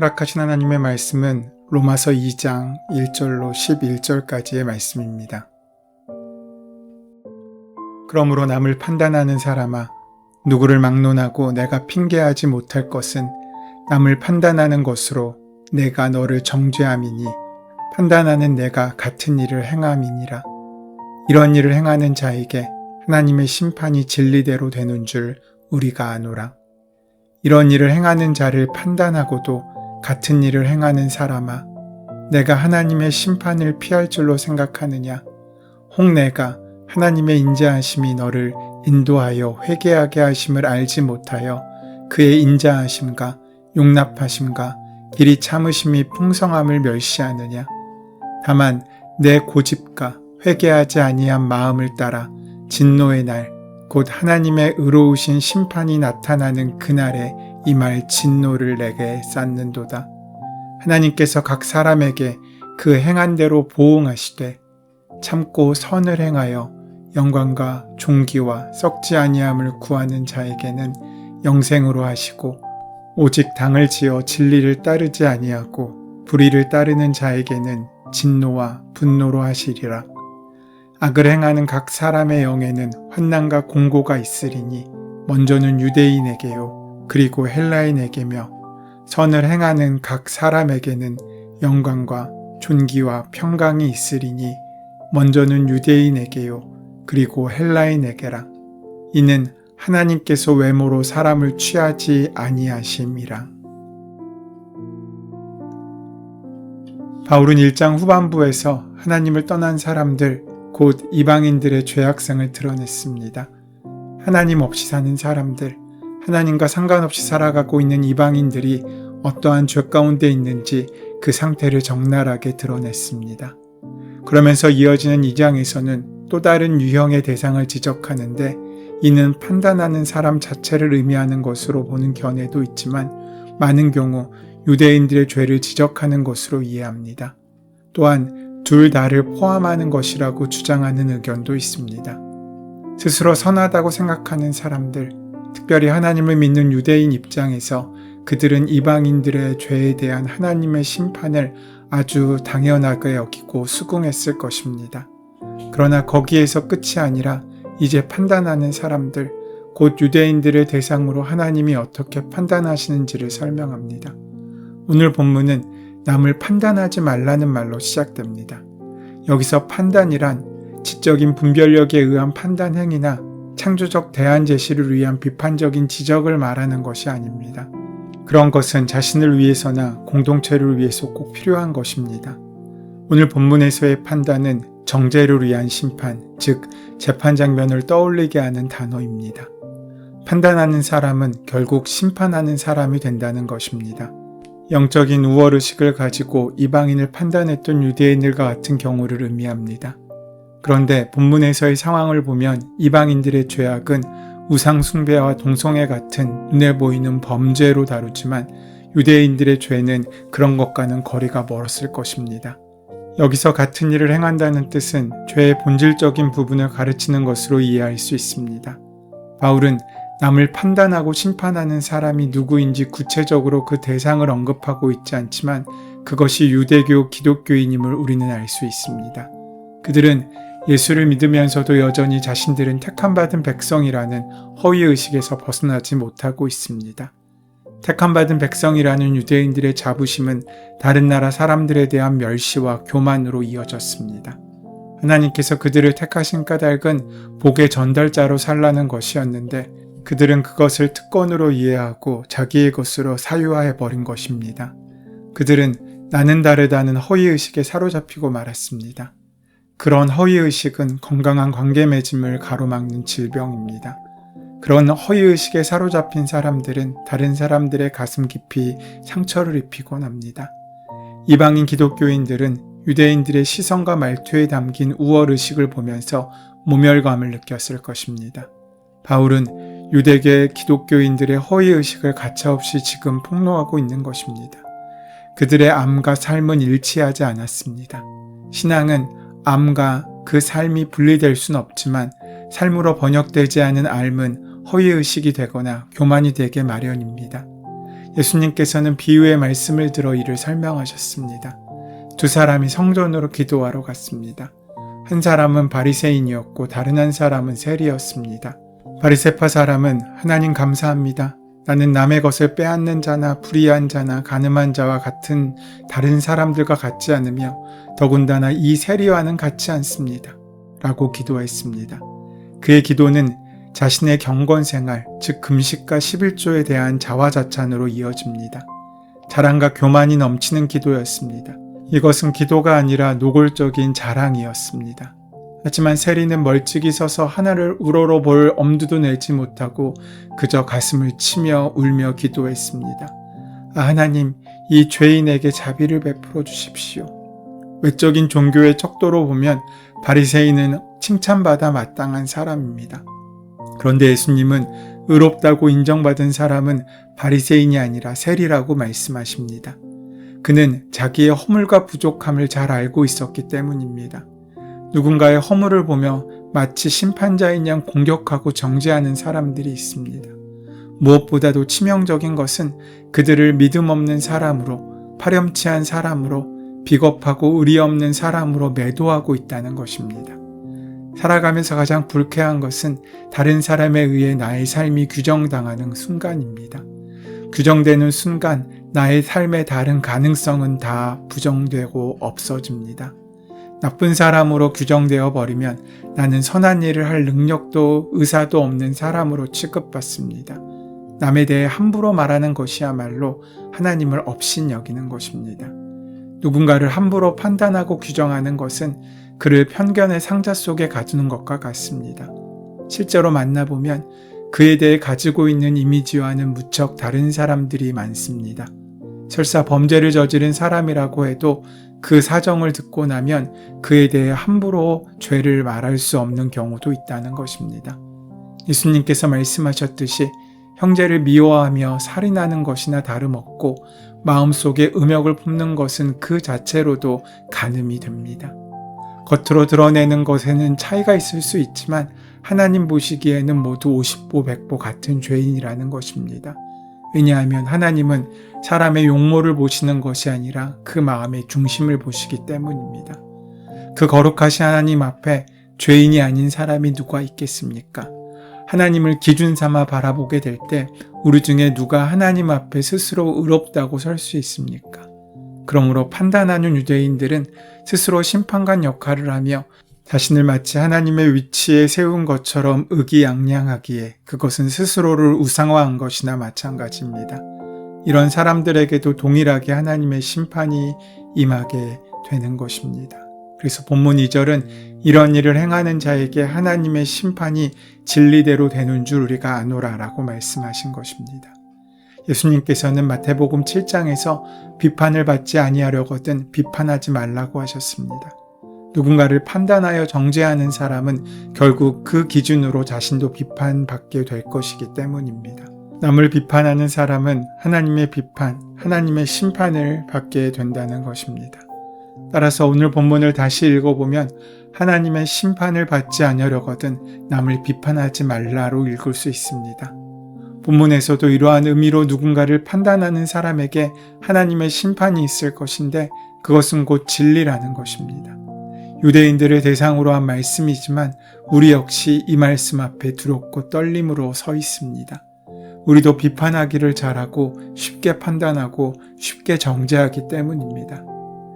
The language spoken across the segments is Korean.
허락하신 하나님의 말씀은 로마서 2장 1절로 11절까지의 말씀입니다. 그러므로 남을 판단하는 사람아, 누구를 막론하고 내가 핑계하지 못할 것은 남을 판단하는 것으로 내가 너를 정죄함이니 판단하는 내가 같은 일을 행함이니라. 이런 일을 행하는 자에게 하나님의 심판이 진리대로 되는 줄 우리가 아노라. 이런 일을 행하는 자를 판단하고도 같은 일을 행하는 사람아, 내가 하나님의 심판을 피할 줄로 생각하느냐? 혹 내가 하나님의 인자하심이 너를 인도하여 회개하게 하심을 알지 못하여 그의 인자하심과 용납하심과 길이 참으심이 풍성함을 멸시하느냐? 다만 내 고집과 회개하지 아니한 마음을 따라 진노의 날, 곧 하나님의 의로우신 심판이 나타나는 그날에 이 말 진노를 내게 쌓는도다. 하나님께서 각 사람에게 그 행한 대로 보응하시되 참고 선을 행하여 영광과 존귀와 썩지 아니함을 구하는 자에게는 영생으로 하시고 오직 당을 지어 진리를 따르지 아니하고 불의를 따르는 자에게는 진노와 분노로 하시리라. 악을 행하는 각 사람의 영에는 환난과 공고가 있으리니 먼저는 유대인에게요 그리고 헬라인에게며 선을 행하는 각 사람에게는 영광과 존귀와 평강이 있으리니 먼저는 유대인에게요 그리고 헬라인에게라 이는 하나님께서 외모로 사람을 취하지 아니하심이라. 바울은 1장 후반부에서 하나님을 떠난 사람들, 곧 이방인들의 죄악성을 드러냈습니다. 하나님 없이 사는 사람들, 하나님과 상관없이 살아가고 있는 이방인들이 어떠한 죄 가운데 있는지 그 상태를 적나라하게 드러냈습니다. 그러면서 이어지는 2장에서는 또 다른 유형의 대상을 지적하는데 이는 판단하는 사람 자체를 의미하는 것으로 보는 견해도 있지만 많은 경우 유대인들의 죄를 지적하는 것으로 이해합니다. 또한 둘 다를 포함하는 것이라고 주장하는 의견도 있습니다. 스스로 선하다고 생각하는 사람들, 특별히 하나님을 믿는 유대인 입장에서 그들은 이방인들의 죄에 대한 하나님의 심판을 아주 당연하게 여기고 수긍했을 것입니다. 그러나 거기에서 끝이 아니라 이제 판단하는 사람들, 곧 유대인들을 대상으로 하나님이 어떻게 판단하시는지를 설명합니다. 오늘 본문은 남을 판단하지 말라는 말로 시작됩니다. 여기서 판단이란 지적인 분별력에 의한 판단 행위나 창조적 대안 제시를 위한 비판적인 지적을 말하는 것이 아닙니다. 그런 것은 자신을 위해서나 공동체를 위해서 꼭 필요한 것입니다. 오늘 본문에서의 판단은 정죄를 위한 심판, 즉 재판 장면을 떠올리게 하는 단어입니다. 판단하는 사람은 결국 심판하는 사람이 된다는 것입니다. 영적인 우월의식을 가지고 이방인을 판단했던 유대인들과 같은 경우를 의미합니다. 그런데 본문에서의 상황을 보면 이방인들의 죄악은 우상숭배와 동성애 같은 눈에 보이는 범죄로 다루지만 유대인들의 죄는 그런 것과는 거리가 멀었을 것입니다. 여기서 같은 일을 행한다는 뜻은 죄의 본질적인 부분을 가르치는 것으로 이해할 수 있습니다. 바울은 남을 판단하고 심판하는 사람이 누구인지 구체적으로 그 대상을 언급하고 있지 않지만 그것이 유대교 기독교인임을 우리는 알 수 있습니다. 그들은 예수를 믿으면서도 여전히 자신들은 택함받은 백성이라는 허위의식에서 벗어나지 못하고 있습니다. 택함받은 백성이라는 유대인들의 자부심은 다른 나라 사람들에 대한 멸시와 교만으로 이어졌습니다. 하나님께서 그들을 택하신 까닭은 복의 전달자로 살라는 것이었는데 그들은 그것을 특권으로 이해하고 자기의 것으로 사유화해 버린 것입니다. 그들은 나는 다르다는 허위의식에 사로잡히고 말았습니다. 그런 허위의식은 건강한 관계 맺음을 가로막는 질병입니다. 그런 허위의식에 사로잡힌 사람들은 다른 사람들의 가슴 깊이 상처를 입히곤 합니다. 이방인 기독교인들은 유대인들의 시선과 말투에 담긴 우월의식을 보면서 모멸감을 느꼈을 것입니다. 바울은 유대계 기독교인들의 허위의식을 가차없이 지금 폭로하고 있는 것입니다. 그들의 암과 삶은 일치하지 않았습니다. 신앙은 암과 그 삶이 분리될 순 없지만 삶으로 번역되지 않은 삶은 허위의식이 되거나 교만이 되게 마련입니다. 예수님께서는 비유의 말씀을 들어 이를 설명하셨습니다. 두 사람이 성전으로 기도하러 갔습니다. 한 사람은 바리새인이었고 다른 한 사람은 세리였습니다. 바리새파 사람은 하나님 감사합니다. 나는 남의 것을 빼앗는 자나 불의한 자나 가늠한 자와 같은 다른 사람들과 같지 않으며 더군다나 이 세리와는 같지 않습니다. 라고 기도했습니다. 그의 기도는 자신의 경건 생활, 즉 금식과 11조에 대한 자화자찬으로 이어집니다. 자랑과 교만이 넘치는 기도였습니다. 이것은 기도가 아니라 노골적인 자랑이었습니다. 하지만 세리는 멀찍이 서서 하나를 우러러 볼 엄두도 내지 못하고 그저 가슴을 치며 울며 기도했습니다. 아, 하나님, 이 죄인에게 자비를 베풀어 주십시오. 외적인 종교의 척도로 보면 바리새인은 칭찬받아 마땅한 사람입니다. 그런데 예수님은 의롭다고 인정받은 사람은 바리새인이 아니라 세리라고 말씀하십니다. 그는 자기의 허물과 부족함을 잘 알고 있었기 때문입니다. 누군가의 허물을 보며 마치 심판자인 양 공격하고 정죄하는 사람들이 있습니다. 무엇보다도 치명적인 것은 그들을 믿음 없는 사람으로, 파렴치한 사람으로, 비겁하고 의리 없는 사람으로 매도하고 있다는 것입니다. 살아가면서 가장 불쾌한 것은 다른 사람에 의해 나의 삶이 규정당하는 순간입니다. 규정되는 순간 나의 삶의 다른 가능성은 다 부정되고 없어집니다. 나쁜 사람으로 규정되어 버리면 나는 선한 일을 할 능력도 의사도 없는 사람으로 취급받습니다. 남에 대해 함부로 말하는 것이야말로 하나님을 업신 여기는 것입니다. 누군가를 함부로 판단하고 규정하는 것은 그를 편견의 상자 속에 가두는 것과 같습니다. 실제로 만나보면 그에 대해 가지고 있는 이미지와는 무척 다른 사람들이 많습니다. 설사 범죄를 저지른 사람이라고 해도 그 사정을 듣고 나면 그에 대해 함부로 죄를 말할 수 없는 경우도 있다는 것입니다. 예수님께서 말씀하셨듯이 형제를 미워하며 살인하는 것이나 다름없고 마음속에 음욕을 품는 것은 그 자체로도 간음이 됩니다. 겉으로 드러내는 것에는 차이가 있을 수 있지만 하나님 보시기에는 모두 50보 100보 같은 죄인이라는 것입니다. 왜냐하면 하나님은 사람의 용모를 보시는 것이 아니라 그 마음의 중심을 보시기 때문입니다. 그 거룩하신 하나님 앞에 죄인이 아닌 사람이 누가 있겠습니까? 하나님을 기준 삼아 바라보게 될 때 우리 중에 누가 하나님 앞에 스스로 의롭다고 설 수 있습니까? 그러므로 판단하는 유대인들은 스스로 심판관 역할을 하며 자신을 마치 하나님의 위치에 세운 것처럼 의기양양하기에 그것은 스스로를 우상화한 것이나 마찬가지입니다. 이런 사람들에게도 동일하게 하나님의 심판이 임하게 되는 것입니다. 그래서 본문 2절은 이런 일을 행하는 자에게 하나님의 심판이 진리대로 되는 줄 우리가 아노라라고 말씀하신 것입니다. 예수님께서는 마태복음 7장에서 비판을 받지 아니하려거든 비판하지 말라고 하셨습니다. 누군가를 판단하여 정죄하는 사람은 결국 그 기준으로 자신도 비판받게 될 것이기 때문입니다. 남을 비판하는 사람은 하나님의 비판, 하나님의 심판을 받게 된다는 것입니다. 따라서 오늘 본문을 다시 읽어보면 하나님의 심판을 받지 않으려거든 남을 비판하지 말라로 읽을 수 있습니다. 본문에서도 이러한 의미로 누군가를 판단하는 사람에게 하나님의 심판이 있을 것인데 그것은 곧 진리라는 것입니다. 유대인들을 대상으로 한 말씀이지만 우리 역시 이 말씀 앞에 두렵고 떨림으로 서 있습니다. 우리도 비판하기를 잘하고 쉽게 판단하고 쉽게 정죄하기 때문입니다.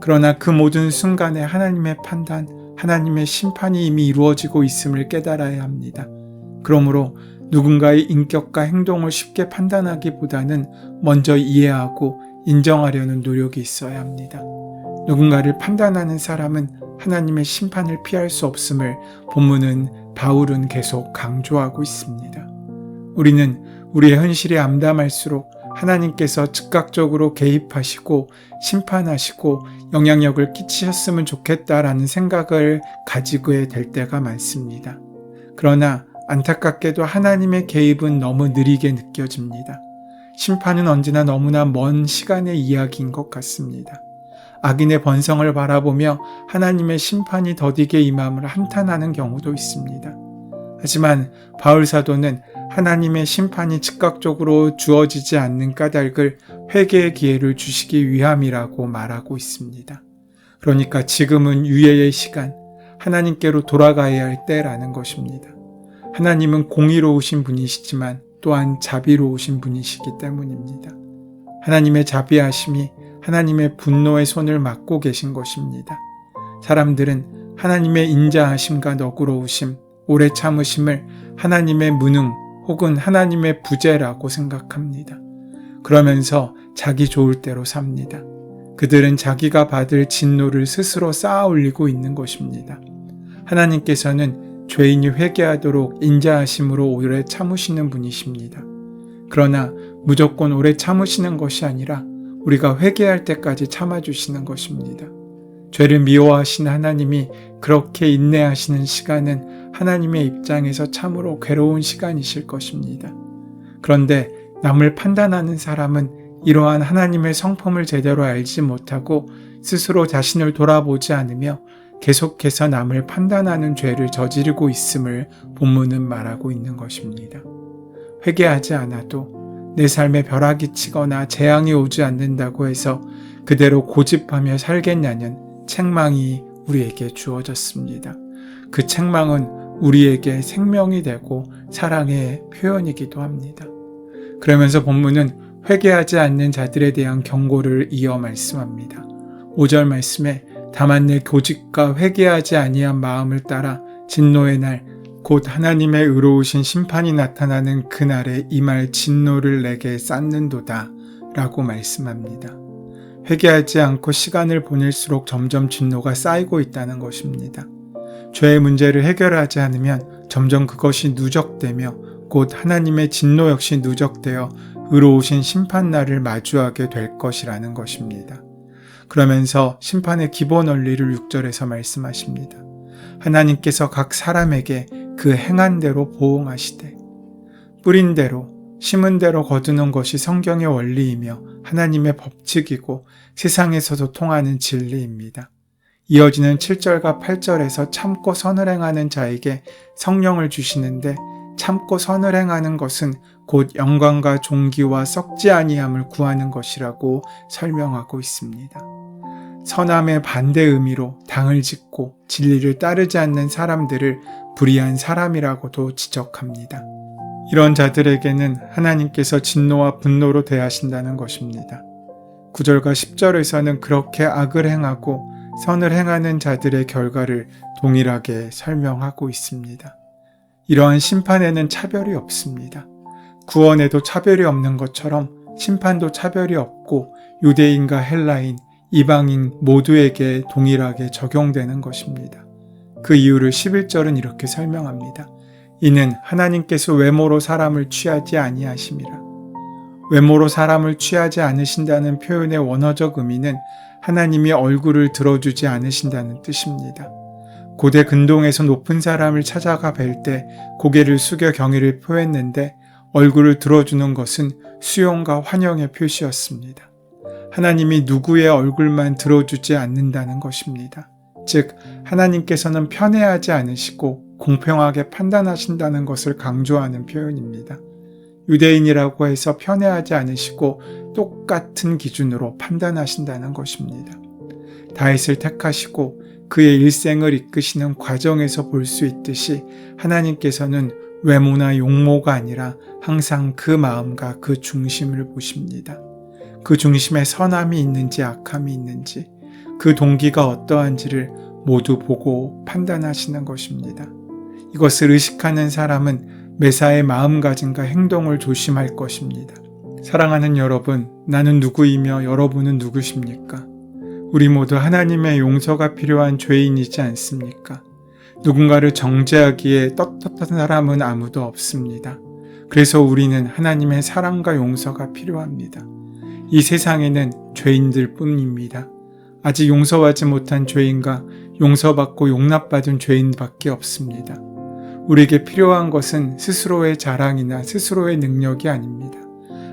그러나 그 모든 순간에 하나님의 판단, 하나님의 심판이 이미 이루어지고 있음을 깨달아야 합니다. 그러므로 누군가의 인격과 행동을 쉽게 판단하기보다는 먼저 이해하고 인정하려는 노력이 있어야 합니다. 누군가를 판단하는 사람은 하나님의 심판을 피할 수 없음을 본문은 바울은 계속 강조하고 있습니다. 우리는 우리의 현실이 암담할수록 하나님께서 즉각적으로 개입하시고 심판하시고 영향력을 끼치셨으면 좋겠다라는 생각을 가지게 될 때가 많습니다. 그러나 안타깝게도 하나님의 개입은 너무 느리게 느껴집니다. 심판은 언제나 너무나 먼 시간의 이야기인 것 같습니다. 악인의 번성을 바라보며 하나님의 심판이 더디게 임함을 한탄하는 경우도 있습니다. 하지만 바울 사도는 하나님의 심판이 즉각적으로 주어지지 않는 까닭을 회개의 기회를 주시기 위함이라고 말하고 있습니다. 그러니까 지금은 유예의 시간, 하나님께로 돌아가야 할 때라는 것입니다. 하나님은 공의로우신 분이시지만 또한 자비로우신 분이시기 때문입니다. 하나님의 자비하심이 하나님의 분노의 손을 막고 계신 것입니다. 사람들은 하나님의 인자하심과 너그러우심, 오래 참으심을 하나님의 무능 혹은 하나님의 부재라고 생각합니다. 그러면서 자기 좋을 대로 삽니다. 그들은 자기가 받을 진노를 스스로 쌓아 올리고 있는 것입니다. 하나님께서는 죄인이 회개하도록 인자하심으로 오래 참으시는 분이십니다. 그러나 무조건 오래 참으시는 것이 아니라 우리가 회개할 때까지 참아주시는 것입니다. 죄를 미워하신 하나님이 그렇게 인내하시는 시간은 하나님의 입장에서 참으로 괴로운 시간이실 것입니다. 그런데 남을 판단하는 사람은 이러한 하나님의 성품을 제대로 알지 못하고 스스로 자신을 돌아보지 않으며 계속해서 남을 판단하는 죄를 저지르고 있음을 본문은 말하고 있는 것입니다. 회개하지 않아도 내 삶에 벼락이 치거나 재앙이 오지 않는다고 해서 그대로 고집하며 살겠냐는 책망이 우리에게 주어졌습니다. 그 책망은 우리에게 생명이 되고 사랑의 표현이기도 합니다. 그러면서 본문은 회개하지 않는 자들에 대한 경고를 이어 말씀합니다. 5절 말씀에 다만 내 고집과 회개하지 아니한 마음을 따라 진노의 날 곧 하나님의 의로우신 심판이 나타나는 그날에 이말 진노를 내게 쌓는도다 라고 말씀합니다. 회개하지 않고 시간을 보낼수록 점점 진노가 쌓이고 있다는 것입니다. 죄의 문제를 해결하지 않으면 점점 그것이 누적되며 곧 하나님의 진노 역시 누적되어 의로우신 심판날을 마주하게 될 것이라는 것입니다. 그러면서 심판의 기본 원리를 6절에서 말씀하십니다. 하나님께서 각 사람에게 그 행한 대로 보응하시되 뿌린 대로 심은 대로 거두는 것이 성경의 원리이며 하나님의 법칙이고 세상에서도 통하는 진리입니다. 이어지는 7절과 8절에서 참고 선을 행하는 자에게 성령을 주시는데 참고 선을 행하는 것은 곧 영광과 존귀와 썩지 아니함을 구하는 것이라고 설명하고 있습니다. 선함의 반대 의미로 당을 짓고 진리를 따르지 않는 사람들을 불의한 사람이라고도 지적합니다. 이런 자들에게는 하나님께서 진노와 분노로 대하신다는 것입니다. 9절과 10절에서는 그렇게 악을 행하고 선을 행하는 자들의 결과를 동일하게 설명하고 있습니다. 이러한 심판에는 차별이 없습니다. 구원에도 차별이 없는 것처럼 심판도 차별이 없고 유대인과 헬라인, 이방인 모두에게 동일하게 적용되는 것입니다. 그 이유를 11절은 이렇게 설명합니다. 이는 하나님께서 외모로 사람을 취하지 아니하심이라. 외모로 사람을 취하지 않으신다는 표현의 원어적 의미는 하나님이 얼굴을 들어주지 않으신다는 뜻입니다. 고대 근동에서 높은 사람을 찾아가 뵐 때 고개를 숙여 경의를 표했는데 얼굴을 들어주는 것은 수용과 환영의 표시였습니다. 하나님이 누구의 얼굴만 들어주지 않는다는 것입니다. 즉, 하나님께서는 편애하지 않으시고 공평하게 판단하신다는 것을 강조하는 표현입니다. 유대인이라고 해서 편애하지 않으시고 똑같은 기준으로 판단하신다는 것입니다. 다윗을 택하시고 그의 일생을 이끄시는 과정에서 볼 수 있듯이 하나님께서는 외모나 용모가 아니라 항상 그 마음과 그 중심을 보십니다. 그 중심에 선함이 있는지 악함이 있는지 그 동기가 어떠한지를 모두 보고 판단하시는 것입니다. 이것을 의식하는 사람은 매사의 마음가짐과 행동을 조심할 것입니다. 사랑하는 여러분, 나는 누구이며 여러분은 누구십니까? 우리 모두 하나님의 용서가 필요한 죄인이지 않습니까? 누군가를 정죄하기에 떳떳한 사람은 아무도 없습니다. 그래서 우리는 하나님의 사랑과 용서가 필요합니다. 이 세상에는 죄인들 뿐입니다. 아직 용서하지 못한 죄인과 용서받고 용납받은 죄인밖에 없습니다. 우리에게 필요한 것은 스스로의 자랑이나 스스로의 능력이 아닙니다.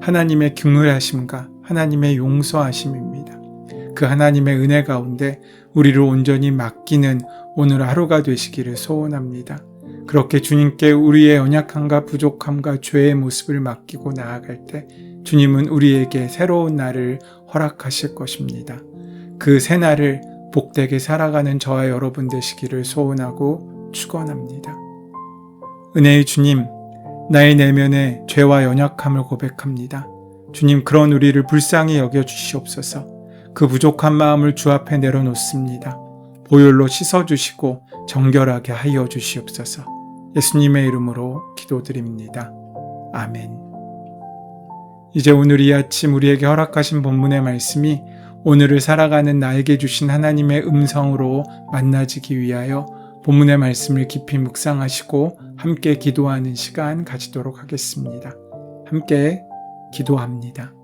하나님의 긍휼하심과 하나님의 용서하심입니다. 그 하나님의 은혜 가운데 우리를 온전히 맡기는 오늘 하루가 되시기를 소원합니다. 그렇게 주님께 우리의 연약함과 부족함과 죄의 모습을 맡기고 나아갈 때 주님은 우리에게 새로운 날을 허락하실 것입니다. 그 새 날을 복되게 살아가는 저와 여러분 되시기를 소원하고 축원합니다. 은혜의 주님, 나의 내면의 죄와 연약함을 고백합니다. 주님 그런 우리를 불쌍히 여겨 주시옵소서. 그 부족한 마음을 주 앞에 내려놓습니다. 보혈로 씻어 주시고 정결하게 하여 주시옵소서. 예수님의 이름으로 기도드립니다. 아멘. 이제 오늘 이 아침 우리에게 허락하신 본문의 말씀이 오늘을 살아가는 나에게 주신 하나님의 음성으로 만나지기 위하여 본문의 말씀을 깊이 묵상하시고 함께 기도하는 시간 가지도록 하겠습니다. 함께 기도합니다.